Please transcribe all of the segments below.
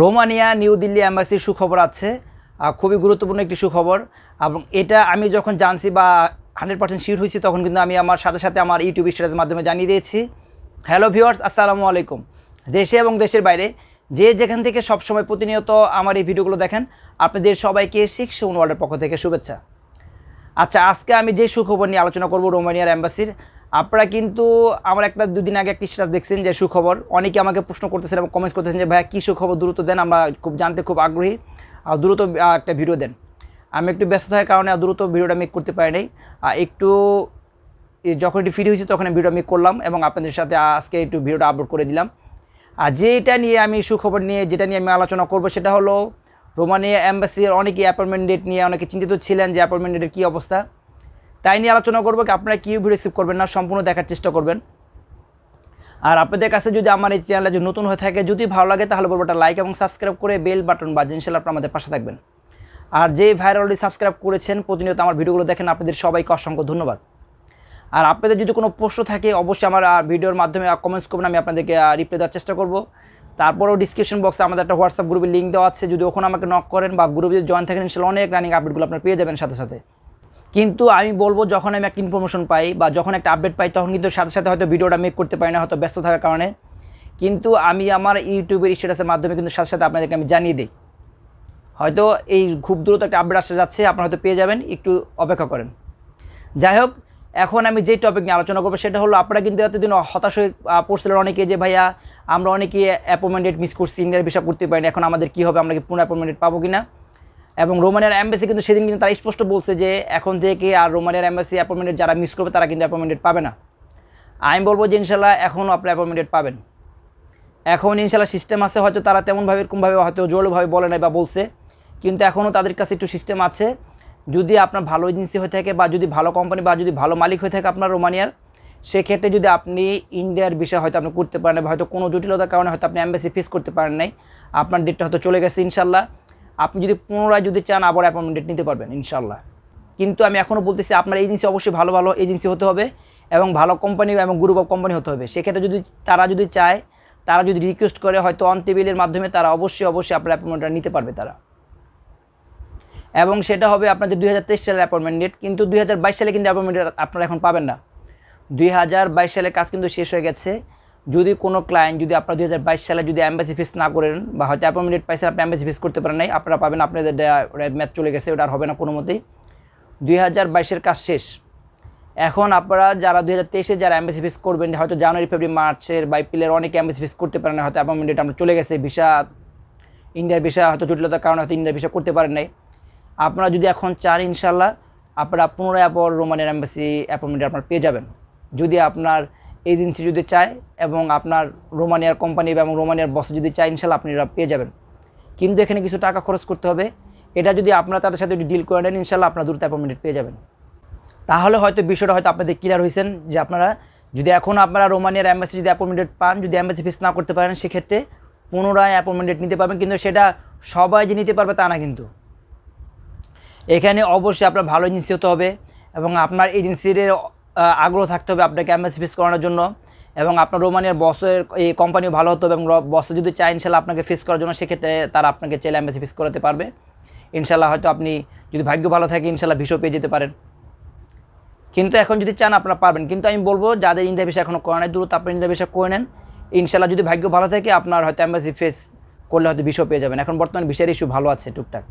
Romania, new Delhi অ্যাম্বাসির সুখবর আছে। খুবই গুরুত্বপূর্ণ একটি সুখবর। এবং এটা আমি যখন জানছি বা হান্ড্রেড পার্সেন্ট শিওর হয়েছি, তখন কিন্তু আমি আমার সাথে সাথে আমার ইউটিউব স্ট্যাটাসের মাধ্যমে জানিয়ে দিয়েছি। হ্যালো ভিউয়ার্স, আসসালামু আলাইকুম। দেশে এবং দেশের বাইরে যে যেখান থেকে সবসময় প্রতিনিয়ত আমার এই ভিডিওগুলো দেখেন, আপনাদের সবাইকে শিক্ষণ ওয়ার্ল্ডের পক্ষ থেকে শুভেচ্ছা। আচ্ছা আজকে আমি যে সুখবর নিয়ে আলোচনা করব রোমানিয়ার অ্যাম্বাসির আপনারা কিন্তু আমার একটা দুদিন আগে একটা স্ট্যাটাস দেখছেন যে সুখবর। অনেকে আমাকে প্রশ্ন করতেছেন এবং কমেন্টস করতেছেন যে, ভাইয়া, কী সুখবর? দ্রুত দেন, আমরা খুব জানতে খুব আগ্রহী। আর দ্রুত একটা ভিডিও দেন। আমি একটু ব্যস্ত থাকার কারণে দ্রুত ভিডিওটা মেক করতে পারি নাই। আর একটু যখন একটু ফ্রি হয়েছি তখন ভিডিও মেক করলাম এবং আপনাদের সাথে আজকে একটু ভিডিওটা আপলোড করে দিলাম। আর যেটা নিয়ে আমি সুখবর নিয়ে, যেটা নিয়ে আমি আলোচনা করব সেটা হলো রোমানিয়া অ্যাম্বাসির অনেকে অ্যাপয়েন্টমেন্ট ডেট নিয়ে অনেকে চিন্তিত ছিলেন যে অ্যাপয়েন্টমেন্ট ডেটের কী অবস্থা। তাই নিয়ে আলোচনা করব কি আপনারা কী ভিডিও রিসিভ করবেন না, সম্পূর্ণ দেখার চেষ্টা করবেন। আর আপনাদের কাছে যদি আমার এই চ্যানেলে যদি নতুন হয়ে থাকে, যদি ভালো লাগে তাহলে বলব একটা লাইক এবং সাবস্ক্রাইব করে বেল বাটন বা ইনশাল্লাহ আপনারা আমাদের পাশে থাকবেন। আর যে ভাইরা অলরেডি সাবস্ক্রাইব করেছেন, প্রতিনিয়ত আমার ভিডিওগুলো দেখেন, আপনাদের সবাইকে অসংখ্য ধন্যবাদ। আর আপনাদের যদি কোনো প্রশ্ন থাকে, অবশ্যই আমার ভিডিওর মাধ্যমে কমেন্টস করবেন, আমি আপনাদেরকে রিপ্লাই দেওয়ার চেষ্টা করব। তারপরেও ডিসক্রিপশন বক্সে আমাদের একটা হোয়াটসঅ্যাপ গ্রুপের লিঙ্ক দেওয়া আছে। যদি ওখানে আমাকে নক করেন বা গ্রুপে যদি জয়েন থাকেন ইনশাল্লাহ অনেক রানিং আপডেটগুলো আপনারা পেয়ে যাবেন সাথে সাথে। কিন্তু আমি বলব যখন আমি একটা ইনফরমেশন পাই বা যখন একটা আপডেট পাই, তখন কিন্তু সাথে সাথে হয়তো ভিডিওটা মেক করতে পারি না, হয়তো ব্যস্ত থাকার কারণে। কিন্তু আমি আমার ইউটিউবের স্ট্যাটাসের মাধ্যমে কিন্তু সাথে সাথে আপনাদেরকে আমি জানিয়ে দিই। হয়তো এই খুব দ্রুত একটা আপডেট আসতে যাচ্ছে, আপনারা হয়তো পেয়ে যাবেন, একটু অপেক্ষা করেন। যাই হোক, এখন আমি যেই টপিক নিয়ে আলোচনা করব, সেটা হলো আপনারা কিন্তু এতদিন হতাশ হয়ে পড়ছিলেন অনেকে যে, ভাইয়া, আমরা অনেকে অ্যাপয়েন্টমেন্ট মিস করছি ইন্ডিয়ার বিষয় করতে পারিনি, এখন আমাদের কী হবে, আমরা কি পুনঃ অ্যাপয়েন্টমেন্ট পাবো কি না এবং রোমানিয়ার অ্যাম্বাসি কিন্তু সেদিন কিন্তু তারা স্পষ্ট বলছে যে এখন থেকে আর রোমানিয়ার অ্যাম্বাসি অ্যাপয়েন্টমেন্ট যারা মিস করবে তারা কিন্তু অ্যাপয়েন্টমেন্ট পাবে না। আমি বলব যে ইনশাল্লাহ এখনও আপনি অ্যাপয়েন্টমেন্ট পাবেন। এখন ইনশাল্লাহ সিস্টেম আছে, হয়তো তারা তেমনভাবে এরকমভাবে হয়তো জোরভাবে বলে নাই বা বলছে, কিন্তু এখনও তাদের কাছে একটু সিস্টেম আছে। যদি আপনার ভালো এজেন্সি হয়ে থাকে বা যদি ভালো কোম্পানি বা যদি ভালো মালিক হয়ে থাকে আপনার রোমানিয়ার, সেক্ষেত্রে যদি আপনি ইন্ডিয়ার বিষয় হয়তো আপনি করতে পারেন বা হয়তো কোনো জটিলতার কারণে হয়তো আপনি অ্যাম্বাসি ফেস করতে পারেন নাই, আপনার ডেটটা হয়তো চলে গেছে ইনশাল্লাহ। আপনি যদি পুনরায় যদি চান আবার অ্যাপয়েন্টমেন্ট নিতে পারবেন ইনশাল্লাহ কিন্তু আমি এখনও বলতেছি, আপনার এজেন্সি অবশ্যই ভালো ভালো এজেন্সি হতে হবে এবং ভালো কোম্পানি এবং গ্রুপ অফ কোম্পানি হতে হবে। সেক্ষেত্রে যদি তারা যদি চায়, তারা যদি রিকোয়েস্ট করে, হয়তো অন টেবিলের মাধ্যমে তারা অবশ্যই অবশ্যই আপনার অ্যাপয়েন্টমেন্টটা নিতে পারবে তারা। এবং সেটা হবে আপনাদের দুই হাজার তেইশ সালের অ্যাপয়েন্টমেন্ট ডেট কিন্তু দুই হাজার বাইশ সালে কিন্তু অ্যাপয়েন্টমেন্ট আপনারা এখন পাবেন না। দুই হাজার বাইশ সালের কাজ কিন্তু শেষ হয়ে গেছে। যদি কোনো ক্লায়েন্ট যদি আপনারা দু সালে যদি অ্যাম্বাসি ফিস না করেন বা হয়তো অ্যাপয়েন্টমেন্ট পাইছেন, আপনি অ্যাম্বাসি ফিস করতে পারেন নাই, আপনারা পাবেন, আপনাদের ম্যাচ চলে গেছে, ওটা আর হবে না কোনো মতেই দুই হাজার বাইশের কাজ শেষ। এখন আপনারা যারা দুই হাজার তেইশে যারা অ্যাম্বাসি ফিস করবেন হয়তো জানুয়ারি, ফেব্রুয়ারি, মার্চের বা পিলের অনেকে অ্যাম্বাসি ফিস করতে পারেন হয়তো অ্যাপয়েন্টমেন্ট ডেট চলে গেছে ভিসা ইন্ডিয়ার ভিসা হয়তো জটিলতার কারণে হয়তো ইন্ডিয়ার ভিসা করতে পারেন নাই। আপনারা যদি এখন চান ইনশাল্লাহ আপনারা পুনরায় আবার রোমানের অ্যাম্বাসি অ্যাপয়েন্টমেন্ট আপনার পেয়ে যাবেন। যদি আপনার এজেন্সি যদি চায় এবং আপনার রোমানিয়ার কোম্পানি এবং রোমানিয়ার বস যদি চায়, ইনশাল্লাহ আপনি এটা পেয়ে যাবেন। কিন্তু এখানে কিছু টাকা খরচ করতে হবে। এটা যদি আপনারা তাদের সাথে যদি ডিল করে নেন, ইনশাল্লাহ আপনার দ্রুত অ্যাপয়েন্টমেন্ট পেয়ে যাবেন। তাহলে হয়তো বিষয়টা হয়তো আপনাদের ক্লিয়ার হয়েছেন যে আপনারা যদি এখন আপনারা রোমানিয়ার অ্যাম্বাসি যদি অ্যাপয়েন্টমেন্ট পান, যদি অ্যাম্বাসি ফিস না করতে পারেন, সেক্ষেত্রে পুনরায় অ্যাপয়েন্টমেন্ট নিতে পারবেন। কিন্তু সেটা সবাই যে নিতে পারবে তা না কিন্তু। এখানে অবশ্যই আপনার ভালো এজেন্সি হতে হবে এবং আপনার এজেন্সির আগ্রহ থাকতে হবে আপনাকে অ্যাম্বাসি ফিস করানোর জন্য এবং আপনার রোমানিয়ার বসের এই কোম্পানিও ভালো হতে এবং বসে যদি চায় ইনশাল্লাহ আপনাকে ফেস করার জন্য, সেক্ষেত্রে তারা আপনাকে চাইলে অ্যাম্বাসি ফিস করাতে পারবে। ইনশাল্লাহ হয়তো আপনি যদি ভাগ্য ভালো থাকে, ইনশাল্লাহ ভিসও পেয়ে যেতে পারেন। কিন্তু এখন যদি চান, আপনারা পারবেন। কিন্তু আমি বলব, যাদের ইন্ডিয়া ভিসা এখনও করা নাই, দ্রুত আপনার ইন্ডিয়া ভিসা করে নেন। ইনশাল্লাহ যদি ভাগ্য ভালো থাকে, আপনার হয়তো অ্যাম্বাসি ফেস করলে হয়তো ভিসও পেয়ে যাবেন। এখন বর্তমানে ভিসার ইস্যু ভালো আছে, টুকটাক।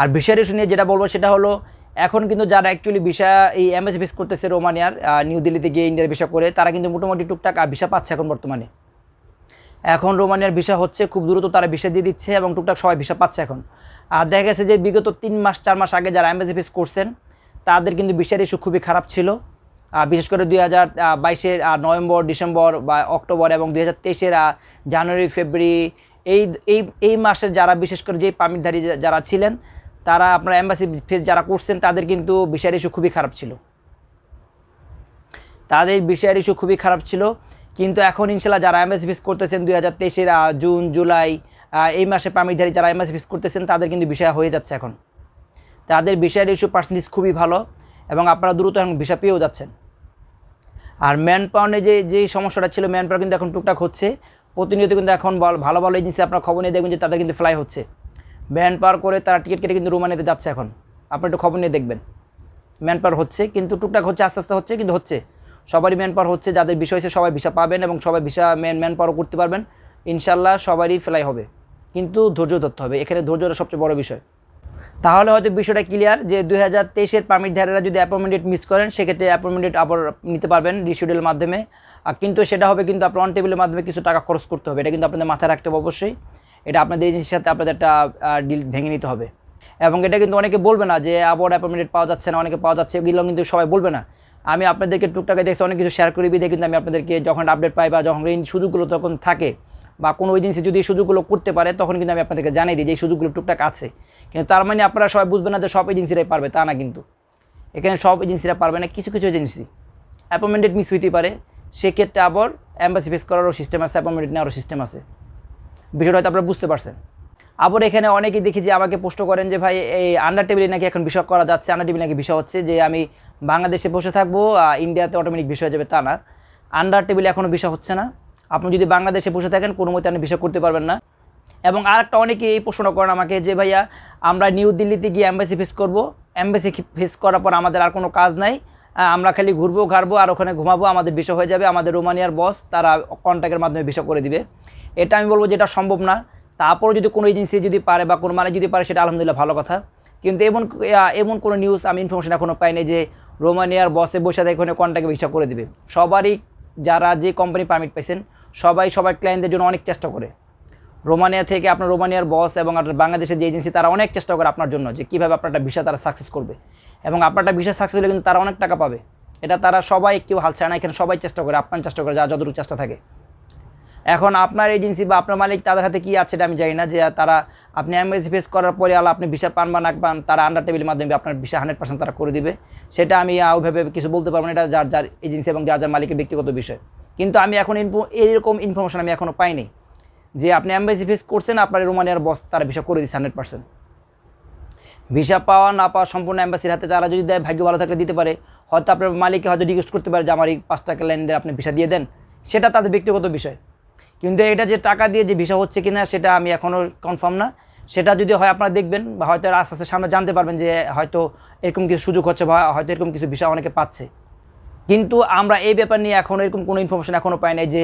আর ভিসার ইস্যু নিয়ে যেটা বলব, সেটা হলো এখন কিন্তু যারা অ্যাকচুয়ালি ভিসা এই এমএসি ফেস করতেছে রোমানিয়ার নিউ দিল্লিতে গিয়ে ইন্ডিয়ার ভিসা করে, তারা কিন্তু মোটামুটি টুকটাক ভিসা পাচ্ছে এখন বর্তমানে। এখন রোমানিয়ার ভিসা হচ্ছে খুব দ্রুত তারা ভিসা দিয়ে দিচ্ছে এবং টুকটাক সবাই ভিসা পাচ্ছে এখন। আর দেখা গেছে যে বিগত তিন মাস, চার মাস আগে যারা এমএসি ফেস করছেন, তাদের কিন্তু ভিসার ইস্যু খুবই খারাপ ছিল। বিশেষ করে দুই হাজার বাইশের নভেম্বর, ডিসেম্বর বা অক্টোবর এবং দুই হাজার তেইশের জানুয়ারি, ফেব্রুয়ারি, এই এই এই মাসের যারা বিশেষ করে যে পারমিটধারী যারা ছিলেন তারা আপনার অ্যাম্বাসি ফেস যারা করছেন, তাদের কিন্তু ভিসার ইস্যু খুবই খারাপ ছিল। তাদের ভিসার ইস্যু খুবই খারাপ ছিল। কিন্তু এখন ইনশাল্লাহ যারা এমএস ফিস করতেছেন, দুই হাজার তেইশের জুন, জুলাই এই মাসে পামিধারী যারা এমএস ফিস করতেছেন, তাদের কিন্তু বিষয় হয়ে যাচ্ছে এখন। তাদের ভিসার ইস্যু পার্সেন্টেজ খুবই ভালো এবং আপনারা দ্রুত এখন ভিসা পেয়েও যাচ্ছেন। আর ম্যান পাওয়ারে যে যে সমস্যাটা ছিল ম্যান পাওয়ার কিন্তু এখন টুকটাক হচ্ছে। প্রতিনিয়ত কিন্তু এখন ভালো ভালো এজেন্সি আপনার খবর নিয়ে দেখবেন যে তাদের কিন্তু ফ্লাই হচ্ছে। ম্যান পাওয়ার করে তারা টিকিট কেটে কিন্তু রোমানিতে যাচ্ছে এখন। আপনি একটু খবর নিয়ে দেখবেন। ম্যান পাওয়ার হচ্ছে, কিন্তু টুকটাক হচ্ছে, আস্তে আস্তে হচ্ছে, কিন্তু হচ্ছে। সবারই ম্যান পাওয়ার হচ্ছে, যাদের বিষয় হচ্ছে সবাই ভিসা পাবেন এবং সবাই ভিসা ম্যান ম্যান পাওয়ার করতে পারবেন। ইনশাল্লাহ সবারই ফ্লাই হবে। কিন্তু ধৈর্য ধরতে হবে। এখানে ধৈর্যটা সবচেয়ে বড় বিষয়। তাহলে হয়তো বিষয়টা ক্লিয়ার যে দুই হাজার তেইশের পারমিট ধারেরা যদি অ্যাপয়েন্টমেন্ট মিস করেন, সেক্ষেত্রে অ্যাপয়েন্টমেন্ট আবার নিতে পারবেন রিশিডিউলের মাধ্যমে। আর কিন্তু সেটা হবে কিন্তু আপনার অন টেবিলের মাধ্যমে কিছু টাকা খরচ করতে হবে। এটা কিন্তু আপনাদের মাথায় রাখতে হবে অবশ্যই। এটা আপনাদের এজেন্সির সাথে আপনাদের একটা ডিল ভেঙে নিতে হবে। এবং এটা কিন্তু অনেকে বলবে না যে আবার অ্যাপয়েন্টমেন্ট পাওয়া যাচ্ছে না, অনেকে পাওয়া যাচ্ছে, এগুলো কিন্তু সবাই বলবে না। আমি আপনাদেরকে টুকটাকে দেখছি, অনেক কিছু শেয়ার করে বিধে কিন্তু আমি আপনাদেরকে যখন আপডেট পাই বা যখন এই সুযোগগুলো তখন থাকে, বা কোনো এজেন্সি যদি এই সুযোগগুলো করতে পারে, তখন কিন্তু আমি আপনাদেরকে জানিয়ে দিই যে এই সুযোগগুলো টুকটাক আছে। কিন্তু তার মানে আপনারা সবাই বুঝবেন না যে সব এজেন্সিরাই পারবে, তা না কিন্তু। এখানে সব এজেন্সিরা পারবে না, কিছু কিছু এজেন্সি অ্যাপয়েন্টমেন্ট মিস হইতে পারে, সেক্ষেত্রে আবার অ্যাম্বাসি ফেস করারও সিস্টেম আছে অ্যাপয়েন্টমেন্ট নেওয়ারও সিস্টেম আছে। বিষয়টা হয়তো আপনারা বুঝতে পারছেন। আবার এখানে অনেকেই দেখি যে আমাকে প্রশ্ন করেন যে, ভাই, এই আন্ডার টেবিলে নাকি এখন বিষয় করা যাচ্ছে? আন্ডার টেবিলে নাকি বিষয় হচ্ছে যে, আমি বাংলাদেশে বসে থাকব ইন্ডিয়াতে অটোমেটিক বিষয় যাবে। তা না। আন্ডার টেবিলে এখনও বিষয় হচ্ছে না। আপনি যদি বাংলাদেশে বসে থাকেন, কোনো মতে আপনি বিষয় করতে পারবেন না। এবং আর একটা অনেকে এই প্রশ্ন করেন আমাকে যে, ভাইয়া, আমরা নিউ দিল্লিতে গিয়ে অ্যাম্বাসি ফেস করব। অ্যাম্বাসি ফেস করার পর আমাদের আর কোনো কাজ নাই। আমরা খালি ঘুরবো, ঘাড়বো, আর ওখানে ঘুমাবো, আমাদের বিষয় হয়ে যাবে। আমাদের রোমানিয়ার বস তারা কন্ট্যাক্টের মাধ্যমে বিষয় করে দিবে। এটা আমি বলব যেটা সম্ভব না। তারপরে যদি কোনো এজেন্সি যদি পারে বা কোনো মানে যদি পারে, সেটা আলহামদুলিল্লাহ ভালো কথা। কিন্তু এমন এমন কোনো নিউজ আমি ইনফরমেশন এখনও পাইনি যে রোমানিয়ার বসে বসে ওখানে কন্ট্যাক্টে ভিসা করে দেবে। সবারই যারা যে কোম্পানি পারমিট পাইছেন, সবাই সবার ক্লায়েন্টদের জন্য অনেক চেষ্টা করে। রোমানিয়া থেকে আপনার রোমানিয়ার বস এবং আপনার বাংলাদেশের যে এজেন্সি তারা অনেক চেষ্টা করে আপনার জন্য যে কীভাবে আপনার একটা ভিসা তারা সাকসেস করবে। এবং আপনার একটা ভিসা সাকসেস হলে কিন্তু তারা অনেক টাকা পাবে। এটা তারা সবাই কেউ হাল ছাড়ে না, এখানে সবাই চেষ্টা করে আপনার চেষ্টা করে যার যতটুকু চেষ্টা থাকে। এখন আপনার এজেন্সি বা আপনার মালিক তাদের হাতে কী আছে আমি জানি না, যে তারা আপনি এমএসি ফেস করার পরে আলো আপনি ভিসা পান বা না পান, তারা আন্ডার টেবিলের মাধ্যমে আপনার ভিসা হান্ড্রেড পার্সেন্ট তারা করে দিবে। সেটা আমি ওইভাবে কিছু বলতে পারব না, এটা যার যার এজেন্সি এবং যার যার মালিকের ব্যক্তিগত বিষয়। কিন্তু আমি এখন ইনফো এইরকম ইনফরমেশন আমি এখনও পাইনি, যে আপনি এমবাসি ফেস করছেন, আপনার রোমানিয়ার বস তারা ভিসা করে দিচ্ছে হান্ড্রেড পার্সেন্ট ভিসা পাওয়া, না পাওয়া সম্পূর্ণ অ্যাম্বাসির হাতে তারা যদি দেয়, ভাগ্য ভালো থাকলে দিতে পারে। হয়তো আপনার মালিককে হয়তো রিকোয়েস্ট করতে পারে যে, আমার এই পাঁচ টাকা ল্যান্ডে আপনি ভিসা দিয়ে দেন। সেটা তাদের ব্যক্তিগত বিষয়। কিন্তু এটা যে টাকা দিয়ে যে ভিসা হচ্ছে কিনা সেটা আমি এখনও কনফার্ম না। সেটা যদি হয় আপনারা দেখবেন বা হয়তো আস্তে আস্তে সামনে জানতে পারবেন যে হয়তো এরকম কিছু সুযোগ হচ্ছে বা হয়তো এরকম কিছু ভিসা অনেকে পাচ্ছে। কিন্তু আমরা এই ব্যাপার নিয়ে এখন এরকম কোনো ইনফরমেশন এখনও পাই নাই যে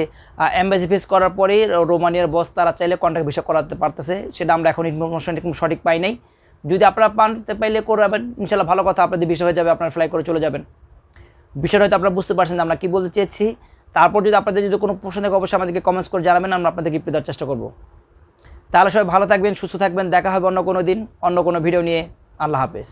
এম্বাসি ফেস করার পরেই রোমানিয়ার বস তারা চাইলে কন্ট্যাক্ট ভিসা করাতে পারতেছে, সেটা আমরা এখন ইনফরমেশন এরকম সঠিক পাই নাই। যদি আপনারা পানতে পাইলে করবেন ইনশাল্লাহ ভালো কথা, আপনাদের বিষয় হয়ে যাবে, আপনারা ফ্লাই করে চলে যাবেন। বিষয়টা হয়তো আপনারা বুঝতে পারছেন আমরা কী বলতে চেয়েছি। তারপর যদি আপনাদের যদি কোনো প্রশ্ন থাকে, অবশ্যই আমাদেরকে কমেন্টস করে জানাবেন, আমরা আপনাদেরকে রিপ্লাই দেওয়ার চেষ্টা করব। তাহলে সবাই ভালো থাকবেন, সুস্থ থাকবেন, দেখা হবে অন্য কোনো দিন, অন্য কোনো ভিডিও নিয়ে। আল্লাহ হাফেজ।